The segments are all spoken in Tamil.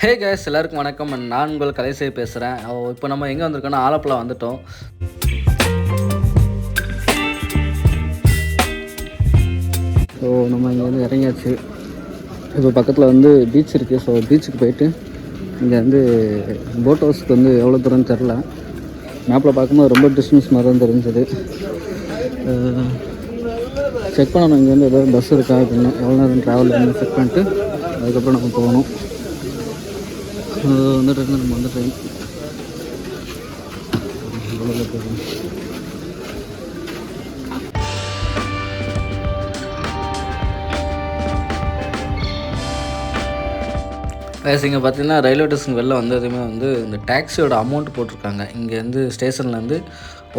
ஹே கேஸ் எல்லாருக்கும் வணக்கம். நான் உங்கள் கலைசை பேசுகிறேன் இப்போ நம்ம எங்கே வந்திருக்கோம்னா ஆலப்புழா வந்துட்டோம். ஸோ நம்ம இங்கே வந்து இறங்கியாச்சு. இப்போ பக்கத்தில் வந்து பீச் இருக்குது ஸோ பீச்சுக்கு போயிட்டு இங்கே வந்து போட் ஹவுஸ்க்கு வந்து எவ்வளோ தூரம்னு தெரில மேப்பில் பார்க்கும்போது ரொம்ப டிஸ்டன்ஸ் மாதிரி தான் தெரிஞ்சது. செக் பண்ணணும். இங்கே வந்து ஏதாவது பஸ் இருக்கா அப்படின்னு. எவ்வளோ நேரம் ட்ராவல் பண்ணி செக் பண்ணிட்டு அதுக்கப்புறம் நம்ம போகணும். வந்துட்டு இருக்கு நம்ம வந்து ட்ரெயின் கைஸ் இங்கே பார்த்தீங்கன்னா ரயில்வே ஸ்டேஷன் வெளில வந்ததுமே வந்து இந்த டாக்ஸியோட அமௌண்ட் போட்டிருக்காங்க. இங்கேருந்து ஸ்டேஷன்லேருந்து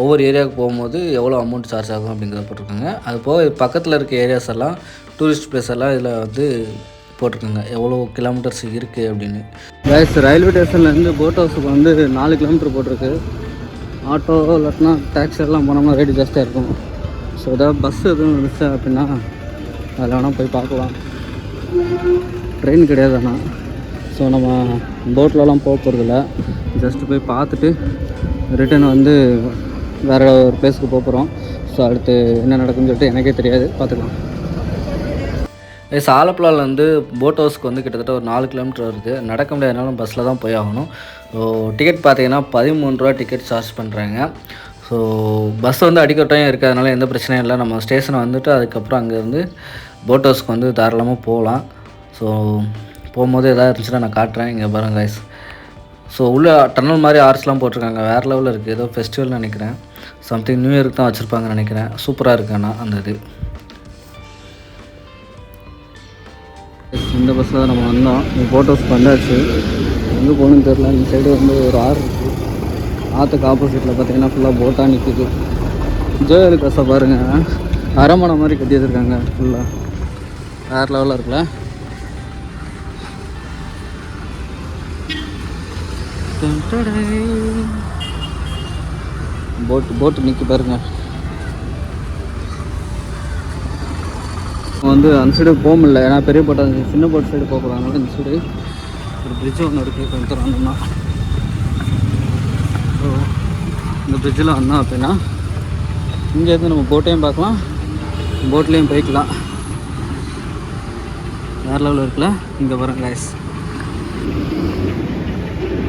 ஒவ்வொரு ஏரியாவுக்கு போகும்போது எவ்வளோ அமௌண்ட் சார்ஜ் ஆகும் அப்படிங்கிறத போட்டிருக்காங்க. அது போக பக்கத்தில் இருக்க ஏரியாஸ் எல்லாம் டூரிஸ்ட் பிளேஸ் எல்லாம் இதில் வந்து போட்டிருக்காங்க. எவ்வளோ கிலோமீட்டர்ஸ் இருக்குது அப்படின்னு. கைஸ் ரயில்வே ஸ்டேஷன்லேருந்து போட் ஹவுஸுக்கு வந்து நாலு கிலோமீட்டர் போட்டிருக்கு. ஆட்டோ இல்லாட்டினா டேக்ஸி எல்லாம் போனோம்னா ரேட்டு ஜாஸ்தியாக இருக்கும். ஸோ ஏதாவது பஸ் எதுவும் இருந்துச்சு அப்படின்னா அதில் வேணால் போய் பார்க்கலாம். ட்ரெயின் கிடையாது ஆனால் ஸோ நம்ம போட்லலாம் போக போகிறதில்ல ஜஸ்ட்டு போய் பார்த்துட்டு ரிட்டர்ன் வந்து வேறு ஒரு பிளேஸ்க்கு போக போகிறோம் ஸோ அடுத்து என்ன நடக்குன்னு சொல்லிட்டு எனக்கே தெரியாது. பார்த்துக்கலாம். எஸ் ஆலப்புழாலேருந்து போட் ஹவுஸ்க்கு வந்து கிட்டத்தட்ட ஒரு நாலு கிலோமீட்டர் வருது நடக்க முடியாதனாலும் பஸ்ஸில் தான் போய் ஆகணும். ஸோ டிக்கெட் பார்த்தீங்கன்னா பதிமூணு ரூபா டிக்கெட் சார்ஜ் பண்ணுறாங்க ஸோ பஸ் வந்து அடிக்கட்டையும் இருக்கிறதுனால எந்த பிரச்சனையும் இல்லை. நம்ம ஸ்டேஷனை வந்துட்டு அதுக்கப்புறம் அங்கேருந்து போட் ஹவுஸ்க்கு வந்து தாராளமாக போகலாம். ஸோ போகும்போது எதாவது இருந்துச்சுன்னா நான் காட்டுறேன். இங்கே பாருங்க கைஸ் ஸோ உள்ள டன்னல் மாதிரி ஆர்ட்ஸ்லாம் போட்டிருக்காங்க. வேறு லெவலில் இருக்குது ஏதோ ஃபெஸ்டிவல் நினைக்கிறேன். சம்திங் நியூ இயருக்கு தான் வச்சுருப்பாங்கன்னு நினைக்கிறேன். சூப்பராக இருக்கு ஆனால் அந்த இது. இந்த பஸ்ஸில் தான் நம்ம வந்தோம். போட் ஹவுஸ் வந்தாச்சு. எங்கே போகணுன்னு தெரில இந்த சைடு வந்து ஒரு ஆறு இருக்குது ஆற்றுக்கு ஆப்போசிட்டில் பார்த்தீங்கன்னா ஃபுல்லாக போட்டாக நிற்குது ஜோயல் கசை பாருங்கள் அரமனை மாதிரி கட்டி வச்சுருக்காங்க ஃபுல்லாக வேறு லெவலில் இருக்குல்ல? போட்டு போட்டு நிற்கி பாருங்க. வந்து அந்த சைடு போக முடியல ஏன்னா பெரிய போட் சின்ன போட் சைடு போக போகிறாங்க இந்த சைடு ஒரு பிரிட்ஜ் ஒன்று இருக்குது கொஞ்சம் வந்தோம்னா ஸோ இந்த பிரிட்ஜில் வந்தோம் அப்படின்னா இங்கேருந்து நம்ம போட்டையும் பார்க்கலாம். போட்லேயும் போய்க்கலாம். வேறு லெவலில் இருக்குல்ல? இங்கே வரேன் கைஸ்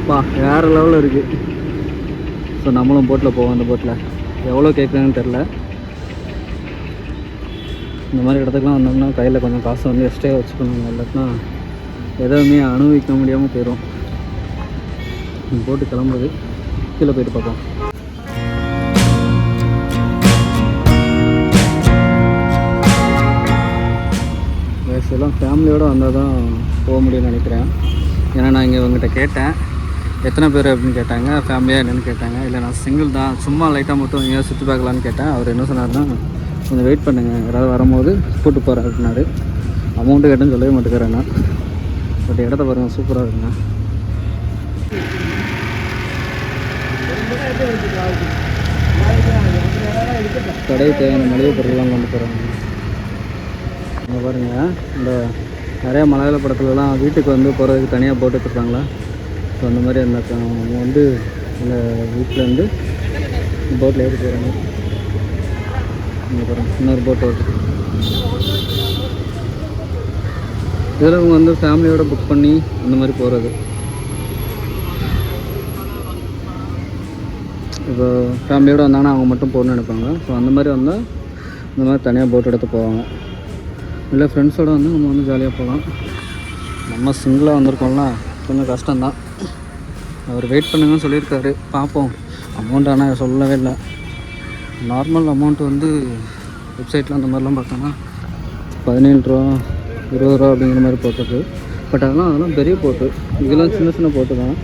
பா வேறு லெவலில் இருக்குது ஸோ நம்மளும் போட்டில் போவோம் அந்த போட்டில் எவ்வளோ கேட்குறாங்கன்னு தெரில இந்த மாதிரி இடத்துக்குலாம் வந்தோம்னா கையில் கொஞ்சம் காசு வந்து எக்ஸ்ட்ரா வச்சுக்கணும். இல்லாட்டினா எதுவுமே அனுபவிக்க முடியாமல் போயிடும் போட்டு கிளம்புது கீழே போயிட்டு பார்ப்போம். எல்லாம் ஃபேமிலியோடு வந்தால் தான் போக முடியும்னு நினைக்கிறேன். ஏன்னா நான் இங்கே உங்ககிட்ட கேட்டேன். எத்தனை பேர் அப்படின்னு கேட்டாங்க. ஃபேமிலியாக என்னென்னு கேட்டாங்க. இல்லை நான் சிங்கிள் தான். சும்மா லைட்டாக மட்டும் எங்கேயாவது சுற்றி பார்க்கலான்னு கேட்டேன். அவர் என்ன சொன்னார்னா கொஞ்சம் வெயிட் பண்ணுங்கள் யாராவது வரும்போது கூப்பிட்டு போகிறேன் அப்படின்னாரு. அமௌண்ட்டு கேட்டேன்னு சொல்லவே மாட்டேங்கிறேன் பட் இடத்த பாருங்கள் சூப்பராக இருக்குங்க. கடை தேவையான மளிகை பொருள்லாம் கொண்டு போகிறாங்க இங்கே பாருங்க இந்த நிறையா மலையாள படத்துலலாம் வீட்டுக்கு வந்து போகிறதுக்கு தனியாக போட்டு வச்சுருக்காங்களா? ஸோ அந்த மாதிரி அந்த வந்து இந்த வீட்டிலேருந்து போட்டில் ஏறி போகிறாங்க இங்கே பாருங்க. இன்னொரு போட் வருது இதில் அவங்க வந்து ஃபேமிலியோட புக் பண்ணி அந்த மாதிரி போகிறது இப்போ ஃபேமிலியோடு வந்தாங்கன்னா அவங்க மட்டும் போகணும்னு நினைப்பாங்க. ஸோ அந்த மாதிரி வந்தால் இந்த மாதிரி தனியாக போட் எடுத்து போவாங்க. இல்லை ஃப்ரெண்ட்ஸோடு வந்து நம்ம வந்து ஜாலியாக போகலாம். நம்ம சிங்கிளாக வந்திருக்கோம்ல கொஞ்சம் கஷ்டம்தான். அவர் வெயிட் பண்ணுங்கன்னு சொல்லியிருக்காரு. பார்ப்போம். அமௌண்ட் ஆனால் சொல்லவே இல்லை. நார்மல் அமௌண்ட் வந்து வெப்சைட்டில் அந்த மாதிரிலாம் பார்த்தோன்னா பதினேழு ரூபா இருபது ரூபா அப்படிங்கிற மாதிரி போட்டிருக்கு. பட் அதெல்லாம் அதெல்லாம் பெரிய போட்டு இதெல்லாம் சின்ன சின்ன போட்டு தான்.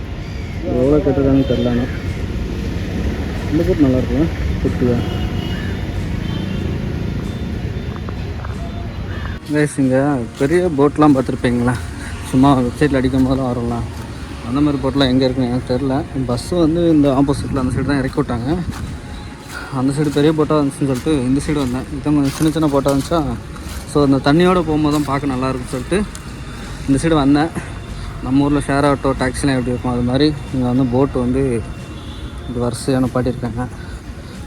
எவ்வளோ கேட்டிருக்காங்கன்னு தெரில ரொம்ப இந்த போட்டு நல்லா குட்டியாக கைஸ் இங்கே பெரிய போட்லாம் பார்த்துருப்பீங்களா? சும்மா வெப்சைட்டில் அடிக்கும் போது வரும்ல அந்த மாதிரி போட்லாம் எங்கே இருக்குன்னு எனக்கு தெரில பஸ்ஸு வந்து இந்த ஆப்போசிட்டில் அந்த சைடு தான் இறக்கி விட்டாங்க. அந்த சைடு பெரிய போட்டாக இருந்துச்சுன்னு சொல்லிட்டு இந்த சைடு வந்தேன். இதை கொஞ்சம் சின்ன சின்ன போட்டாக இருந்துச்சா? ஸோ அந்த தண்ணியோடு போகும்போது தான் பார்க்க நல்லாயிருக்குன்னு சொல்லிட்டு இந்த சைடு வந்தேன். நம்ம ஊரில் ஷேர் ஆட்டோ டாக்ஸிலாம் எப்படி இருக்கும்? அது மாதிரி இங்கே வந்து போட்டு வந்து இது வரிசையான பாட்டியிருக்காங்க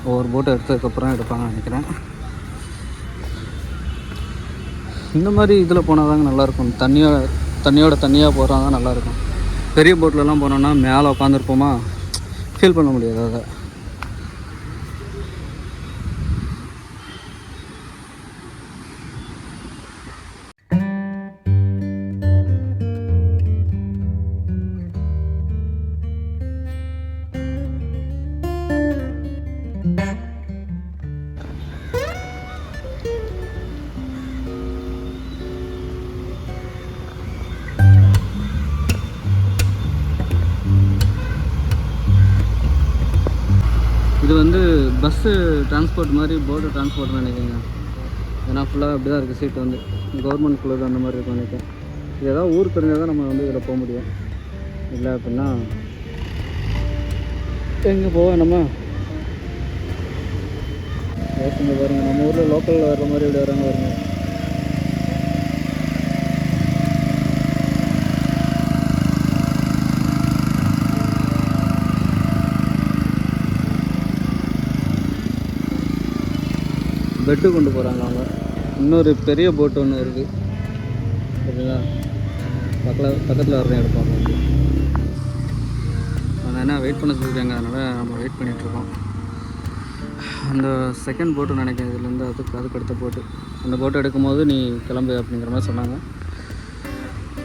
ஒவ்வொரு போட்டை எடுத்ததுக்கப்புறம் எடுப்பாங்க நினைக்கிறேன். இந்த மாதிரி இதில் போனால் தாங்க நல்லாயிருக்கும் தண்ணியோட தண்ணியோட தண்ணியாக போகிறதா தான் நல்லாயிருக்கும் பெரிய போட்லலாம் போனோன்னா மேலே உட்காந்துருப்போமா ஃபீல் பண்ண முடியாது அதை. பஸ்ஸு டிரான்ஸ்போர்ட் மாதிரி போர்டு டிரான்ஸ்போர்ட் நினைக்கிறேங்க. ஏன்னா ஃபுல்லாக அப்படி தான் இருக்குது சீட் வந்து. கவர்மெண்ட் குள்ளது அந்த மாதிரி இருக்கும் நினைக்கிறேன். இது ஏதாவது ஊர் தெரிஞ்சால் தான் நம்ம வந்து இதில் போக முடியும். இல்லை அப்படின்னா எங்கே போவோம் நம்ம? இங்கே பாருங்கள் நம்ம ஊரில் லோக்கலில் வர்ற மாதிரி இப்படி வராங்க பாருங்க. பெட்டு கொண்டு போகிறாங்க அவங்க. இன்னொரு பெரிய போட் ஒன்று இருக்குது சரிங்களா? பக்கத்தில் பக்கத்தில் வரதான் எடுப்பாங்க அவங்க என்ன வெயிட் பண்ண சொல்லியிருக்காங்க அதனால் நம்ம வெயிட் பண்ணிகிட்ருக்கோம் அந்த செகண்ட் போட்டு நினைக்கிறேன் இதுலேருந்து அதுக்கு அதுக்கு அடுத்த போட்டு அந்த போட்டு எடுக்கும்போது நீ கிளம்பு அப்படிங்கிற மாதிரி சொன்னாங்க.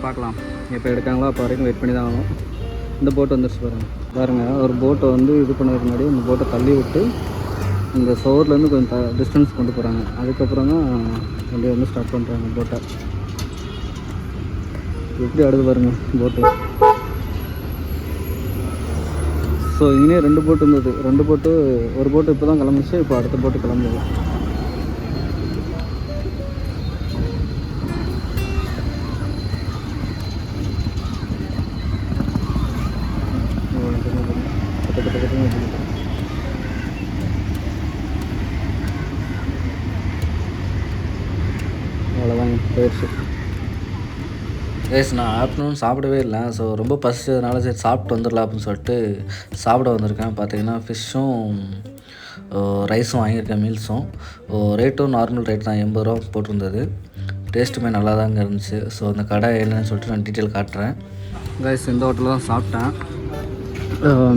பார்க்கலாம். எப்போ எடுக்காங்களோ அப்போ வரைக்கும் வெயிட் பண்ணி தான் ஆகணும். இந்த போட்டு வந்துருச்சு பாருங்கள் பாருங்கள் ஒரு போட்டை வந்து இது பண்ணதுக்கு முன்னாடி அந்த போட்டை தள்ளி விட்டு இந்த சோர்லேருந்து கொஞ்சம் த டிஸ்டன்ஸ் கொண்டு போகிறாங்க அதுக்கப்புறம் தான் வண்டியை வந்து ஸ்டார்ட் பண்ணுறாங்க போட்டை எப்படி அடுத்து பாருங்க போட்டு ஸோ இங்கே ரெண்டு போட்டு இருந்தது. ரெண்டு போட்டு ஒரு போட்டு இப்போ தான் கிளம்பிச்சு இப்போ அடுத்த போட்டு கிளம்புது. போயிடுச்சு. ஏஸ் நான் ஆஃப்டர்நூன் சாப்பிடவே இல்லை. ஸோ ரொம்ப பசிச்சதுனால சரி சாப்பிட்டு வந்துடலாம் அப்படின்னு சொல்லிட்டு சாப்பிட வந்திருக்கேன். பார்த்தீங்கன்னா ஃபிஷ்ஷும் ரைஸும் வாங்கியிருக்கேன் மீல்ஸும் ரேட்டும் நார்மல் ரேட் தான். எண்பது ரூபா போட்டிருந்தது. டேஸ்ட்டுமே நல்லா தாங்க இருந்துச்சு. ஸோ அந்த கடை என்னன்னு சொல்லிட்டு நான் டீட்டெயில் காட்டுறேன். கைஸ் இந்த ஹோட்டலில் தான் சாப்பிட்டேன்.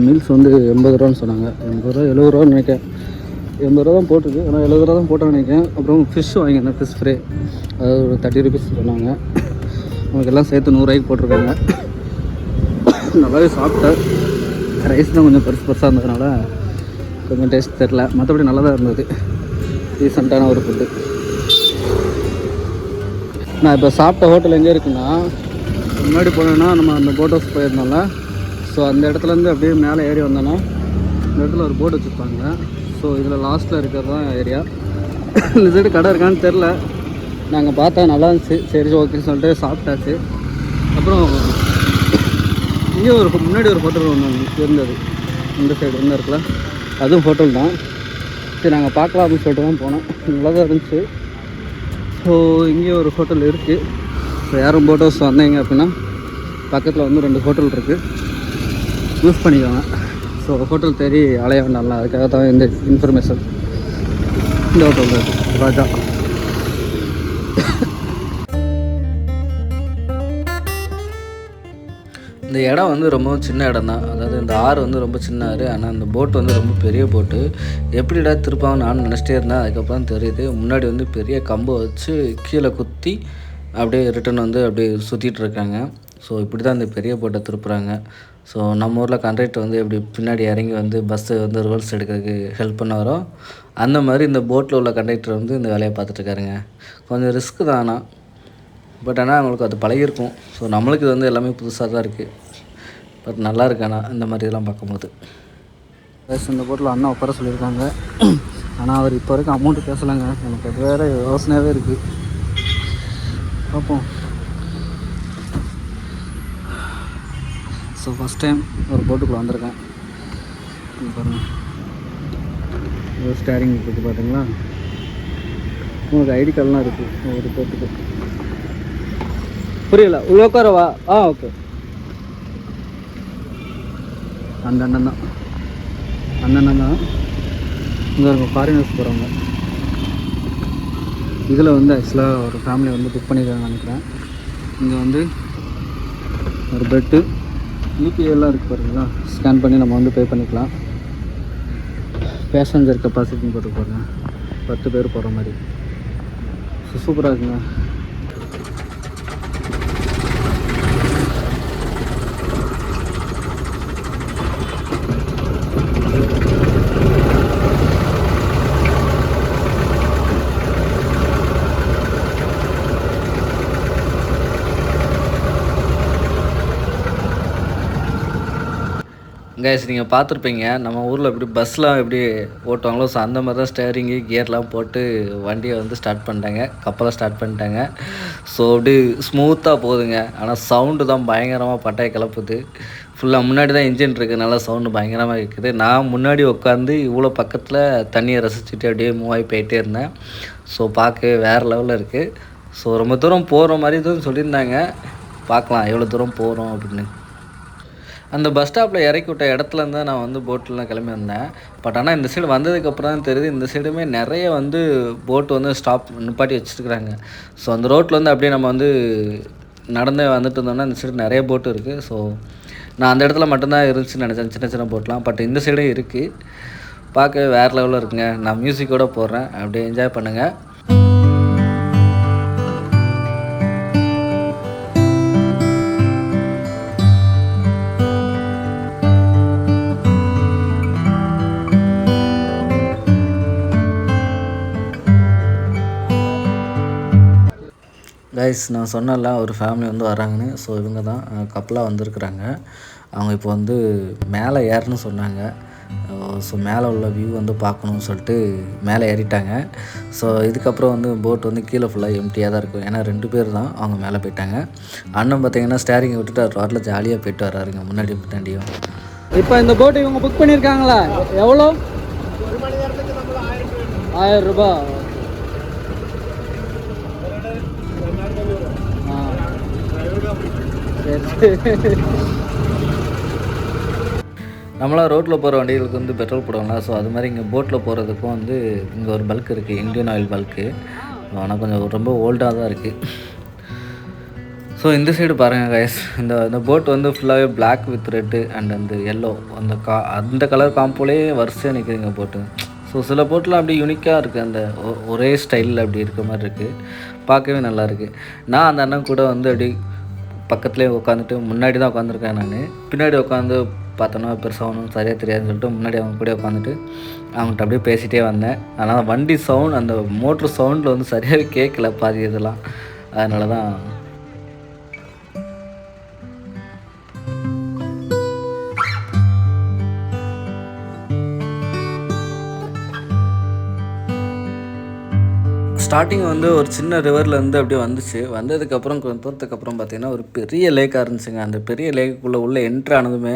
மீல்ஸ் வந்து எண்பது ரூபான்னு சொன்னாங்க. எண்பது ரூபா எழுபது ரூபான்னு நினைக்கிறேன். எண்பது ரூபா தான் போட்டிருக்கு ஆனால் எழுபது ரூபா தான் போட்டேன்னு நினைக்கிறேன். அப்புறம் ஃபிஷ் வாங்கியிருந்தேன் ஃபிஷ் ஃப்ரே அது ஒரு தேர்ட்டி ருபீஸ் சொன்னாங்க. நமக்கு எல்லாம் சேர்த்து நூறுரூவாய்க்கு போட்டிருக்காங்க. நல்லாவே சாப்பிட்டேன் ரைஸ் தான் கொஞ்சம் பெருசு பெருசாக இருந்ததுனால கொஞ்சம் டேஸ்ட் தெரில மற்றபடி நல்லா தான் இருந்தது ரீசெண்டான ஒரு ஃபுட்டு நான் இப்போ சாப்பிட்ட ஹோட்டல் எங்கே இருக்குன்னா முன்னாடி போனேன்னா நம்ம அந்த போட் ஹவுஸ் போயிருந்தோம்ல. ஸோ அந்த இடத்துலேருந்து அப்படியே மேலே ஏறி வந்தோன்னா இந்த இடத்துல ஒரு போர்டு வச்சுருப்பாங்க. ஸோ இதில் லாஸ்ட்டில் இருக்கிறது தான் ஏரியா இந்த சைடு கடை இருக்கான்னு தெரில நாங்கள் பார்த்தா நல்லா இருந்துச்சு. சரி ஓகே சொல்லிட்டு சாப்பிட்டாச்சு. அப்புறம் இங்கே ஒரு முன்னாடி ஒரு ஹோட்டல் ஒன்று இருந்தது. இந்த சைடு ஒன்று இருக்குல்ல. அதுவும் ஹோட்டல் தான். சரி நாங்கள் பார்க்கலாம் அப்படின்னு சொல்லிட்டு தான் போனோம். நல்லா தான் இருந்துச்சு. ஸோ இங்கே ஒரு ஹோட்டல் இருக்குது ஸோ யாரும் போட்டோஸ் வந்தீங்க அப்படின்னா பக்கத்தில் வந்து ரெண்டு ஹோட்டல் இருக்குது யூஸ் பண்ணிக்கோங்க. ஸோ ஹோட்டல் தேடி அலைய வேண்டாம்ல. அதுக்காக தான் இந்த இன்ஃபர்மேஷன் இந்த ஹோட்டல் ராஜா. இந்த இடம் வந்து ரொம்ப சின்ன இடம் தான் அதாவது இந்த ஆறு வந்து ரொம்ப சின்ன ஆறு ஆனால் அந்த போட் வந்து ரொம்ப பெரிய போட்டு எப்படிடா திருப்பாங்க நானும் நினச்சிட்டே இருந்தேன். அதுக்கப்புறம் தெரியுது. முன்னாடி வந்து பெரிய கம்பை வச்சு கீழே குத்தி அப்படியே ரிட்டன் வந்து அப்படியே சுற்றிட்டு இருக்காங்க. ஸோ இப்படி தான் இந்த பெரிய போட்டை திருப்புறாங்க. ஸோ நம்ம ஊரில் கண்டக்டர் வந்து எப்படி பின்னாடி இறங்கி வந்து பஸ்ஸு வந்து ரிவர்ஸ் எடுக்கிறதுக்கு ஹெல்ப் பண்ணாரோ அந்த மாதிரி இந்த போட்டில் உள்ள கண்டக்டர் வந்து இந்த வேலையை பார்த்துட்ருக்காருங்க. கொஞ்சம் ரிஸ்க்கு தான் ஆனால் பட் ஆனால் அவங்களுக்கு அது பழகிருக்கும் ஸோ நம்மளுக்கு இது வந்து எல்லாமே புதுசாக தான் இருக்குது பட் நல்லா இருக்கு ஆனால் இந்த மாதிரி இதெல்லாம் பார்க்கும்போது இந்த போட்டில் அண்ணா உட்கார சொல்லியிருக்காங்க. ஆனால் அவர் இப்போ வரைக்கும் அமௌண்ட்டு பேசலைங்க. எனக்கு அது வேறு யோசனையாகவே இருக்குது பார்ப்போம். ஸோ ஃபஸ்ட் டைம் ஒரு போட்டுக்குள்ளே வந்திருக்கேன். பாருங்கள் ஏதோ ஸ்டேரிங் இருக்குது பார்த்தீங்களா உங்களுக்கு ஐடி கார்டெலாம் இருக்குது ஒரு போட்டுக்கு புரியல. உள்ள உட்காரவா ஆ ஓகே அந்த அண்ணன் தான். அந்த அண்ணன் தான். இங்கே இருக்கும் ஃபாரினர்ஸ் போகிறவங்க இதில் வந்து ஆக்சுவலாக ஒரு ஃபேமிலி வந்து புக் பண்ணியிருக்காங்க நினைக்கிறேன். இங்கே வந்து ஒரு பெட்டு யூபிஐலாம் இருக்குது பாருங்களா. ஸ்கேன் பண்ணி நம்ம வந்து பே பண்ணிக்கலாம். பேசஞ்சர் கெப்பாசிட்டின்னு போட்டு பாருங்கள் பத்து பேர் போகிற மாதிரி. சூப்பராக இருக்குங்க. கைஸ் நீங்கள் பார்த்துருப்பீங்க. நம்ம ஊரில் எப்படி பஸ்லாம் எப்படி ஓட்டுவாங்களோ ஸோ அந்த மாதிரி தான் ஸ்டேரிங்கு கியர்லாம் போட்டு வண்டியை வந்து ஸ்டார்ட் பண்ணிட்டாங்க. கப்பலை ஸ்டார்ட் பண்ணிட்டாங்க. ஸோ அப்படி ஸ்மூத்தாக போகுதுங்க. ஆனால் சவுண்டு தான் பயங்கரமாக பட்டையை கிளப்புது. ஃபுல்லாக முன்னாடி தான் இன்ஜின் இருக்கிறதுனால சவுண்டு பயங்கரமாக இருக்குது நான் முன்னாடி உட்காந்து இவ்வளோ பக்கத்தில் தண்ணியை ரசிச்சுட்டு அப்படியே மூவ் ஆகி போயிட்டே இருந்தேன். ஸோ பார்க்க வேறு லெவலில் இருக்குது ஸோ ரொம்ப தூரம் போகிற மாதிரி தான் சொல்லியிருந்தாங்க. பார்க்கலாம் எவ்வளோ தூரம் போகிறோம் அப்படின்னு. அந்த பஸ் ஸ்டாப்பில் இறக்கி விட்ட இடத்துலேருந்து தான் நான் வந்து போட்டிலலாம் கிளம்பி வந்தேன். பட் ஆனால் இந்த சைடு வந்ததுக்கப்புறம் தான் தெரியுது இந்த சைடுமே நிறைய வந்து போட்டு வந்து ஸ்டாப் நிப்பாட்டி வச்சுருக்குறாங்க. ஸோ அந்த ரோட்டில் வந்து அப்படியே நம்ம வந்து நடந்து வந்துட்டு இருந்தோம்னா இந்த சைடு நிறைய போட்டு இருக்குது ஸோ நான் அந்த இடத்துல மட்டும்தான் இருந்துச்சுன்னு நினச்சேன் சின்ன சின்ன போட்லாம் பட் இந்த சைடும் இருக்குது பார்க்க வேறு லெவலில் இருக்குங்க. நான் மியூசிக்கோடு போடுறேன் அப்படியே என்ஜாய் பண்ணுங்கள் கைஸ் நான் சொன்னல ஒரு ஃபேமிலி வந்து வராங்கன்னு. ஸோ இவங்க தான் கப்பலாக வந்திருக்குறாங்க. அவங்க இப்போ வந்து மேலே ஏறணும்னு சொன்னாங்க. ஸோ மேலே உள்ள வியூ வந்து பார்க்கணும்னு சொல்லிட்டு மேலே ஏறிட்டாங்க. ஸோ இதுக்கப்புறம் வந்து போட் வந்து கீழே ஃபுல்லாக எம்டியாக தான் இருக்கும். ஏன்னா ரெண்டு பேர் தான் அவங்க மேலே போயிட்டாங்க. அண்ணன் பார்த்தீங்கன்னா ஸ்டேரிங்கை விட்டுட்டு ரோட்டில் ஜாலியாக போயிட்டு வர்றாருங்க முன்னாடி பின்னாடியும் இப்போ இந்த போட்டு இவங்க புக் பண்ணியிருக்காங்களா? எவ்வளோ? ஆயிரம் ரூபாய். நம்மளாம் ரோட்டில் போகிற வண்டிகளுக்கு வந்து பெட்ரோல் போடுவோம்ல ஸோ அது மாதிரி இங்கே போட்டில் போகிறதுக்கும் வந்து இங்கே ஒரு பல்க் இருக்குது இந்தியன் ஆயில் பல்க்கு ஆனால் கொஞ்சம் ரொம்ப ஓல்டாக தான் இருக்குது ஸோ இந்த சைடு பாருங்கள் கைஸ் இந்த இந்த போட் வந்து ஃபுல்லாகவே பிளாக் வித் ரெட்டு அண்ட் அந்த எல்லோ அந்த கா அந்த கலர் காம்போலே வரிசையாக நிற்குதுங்க போட்டு ஸோ சில போட்டில் அப்படி யூனிக்காக இருக்குது அந்த ஒரே ஸ்டைலில் அப்படி இருக்க மாதிரி இருக்குது பார்க்கவே நல்லா இருக்குது நான் அந்த அண்ணன் கூட வந்து அப்படி பக்கத்துலேயே உட்காந்துட்டு முன்னாடி தான் உட்காந்துருக்கேன் நான். பின்னாடி உட்காந்து பார்த்தோன்னா பெருசாக ஒன்றும் சரியாக தெரியாதுன்னு சொல்லிட்டு முன்னாடி அவங்க கூட உட்காந்துட்டு அவங்கள்ட்ட அப்படியே பேசிகிட்டே வந்தேன். அதனால் வண்டி சவுண்ட் அந்த மோட்ரு சவுண்டில் வந்து சரியாகவே கேட்கல பாதி இதெல்லாம். அதனால தான் ஸ்டார்டிங் வந்து ஒரு சின்ன ரிவர்லேருந்து அப்படியே வந்துச்சு. வந்ததுக்கப்புறம் கொஞ்சம் தூரத்துக்கு பார்த்தீங்கன்னா ஒரு பெரிய லேக்காக இருந்துச்சுங்க. அந்த பெரிய லேக்குள்ளே உள்ளே என்ட்ரு ஆனதுமே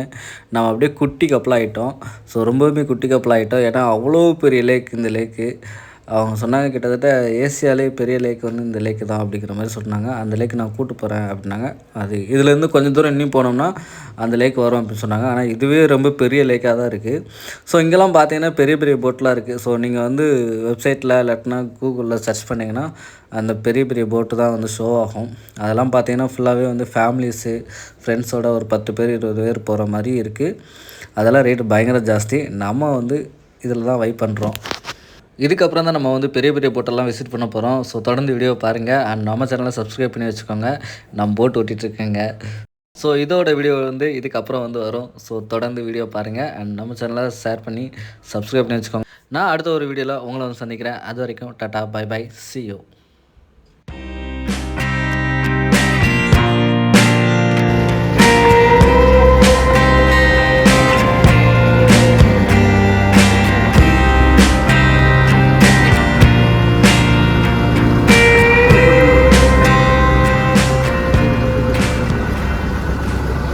நம்ம அப்படியே குட்டி கப்பலாகிட்டோம் ஸோ ரொம்பவுமே குட்டி கப்பலாகிட்டோம் ஏன்னா அவ்வளோ பெரிய லேக் இந்த லேக்கு அவங்க சொன்னாங்க கிட்டத்தட்ட ஏசியாலே பெரிய லேக் வந்து இந்த லேக்கு தான் அப்படிங்கிற மாதிரி சொன்னாங்க. அந்த லேக் நான் கூட்டு போகிறேன் அப்படின்னாங்க. அது இதுலேருந்து கொஞ்சம் தூரம் இன்னும் போனோம்னா அந்த லேக் வரும் அப்படின்னு சொன்னாங்க. ஆனால் இதுவே ரொம்ப பெரிய லேக்காக தான் இருக்குது ஸோ இங்கெல்லாம் பார்த்தீங்கன்னா பெரிய பெரிய போட்லாம் இருக்குது ஸோ நீங்கள் வந்து வெப்சைட்டில் இல்லாட்டினா கூகுளில் சர்ச் பண்ணிங்கன்னா அந்த பெரிய பெரிய போட்டு தான் வந்து ஷோ ஆகும். அதெல்லாம் பார்த்தீங்கன்னா ஃபுல்லாகவே வந்து ஃபேமிலிஸு ஃப்ரெண்ட்ஸோட ஒரு பத்து பேர் இருபது பேர் போகிற மாதிரி இருக்குது அதெல்லாம் ரேட்டு பயங்கர ஜாஸ்தி. நம்ம வந்து இதில் தான் வைப் பண்ணுறோம் இதுக்கப்புறம் தான் நம்ம வந்து பெரிய பெரிய போட்டெல்லாம் விசிட் பண்ண போகிறோம் ஸோ தொடர்ந்து வீடியோ பாருங்கள் அண்ட் நம்ம சேனலை சப்ஸ்கிரைப் பண்ணி வச்சுக்கோங்க. நம்ம போட் ஓட்டிகிட்ருக்கேங்க ஸோ இதோட வீடியோ வந்து இதுக்கப்புறம் வந்து வரும். ஸோ தொடர்ந்து வீடியோ பாருங்கள் அண்ட் நம்ம சேனலை ஷேர் பண்ணி சப்ஸ்கிரைப் பண்ணி வச்சுக்கோங்க. நான் அடுத்த ஒரு வீடியோவில் உங்களை வந்து சந்திக்கிறேன். அது வரைக்கும் tata bye bye see you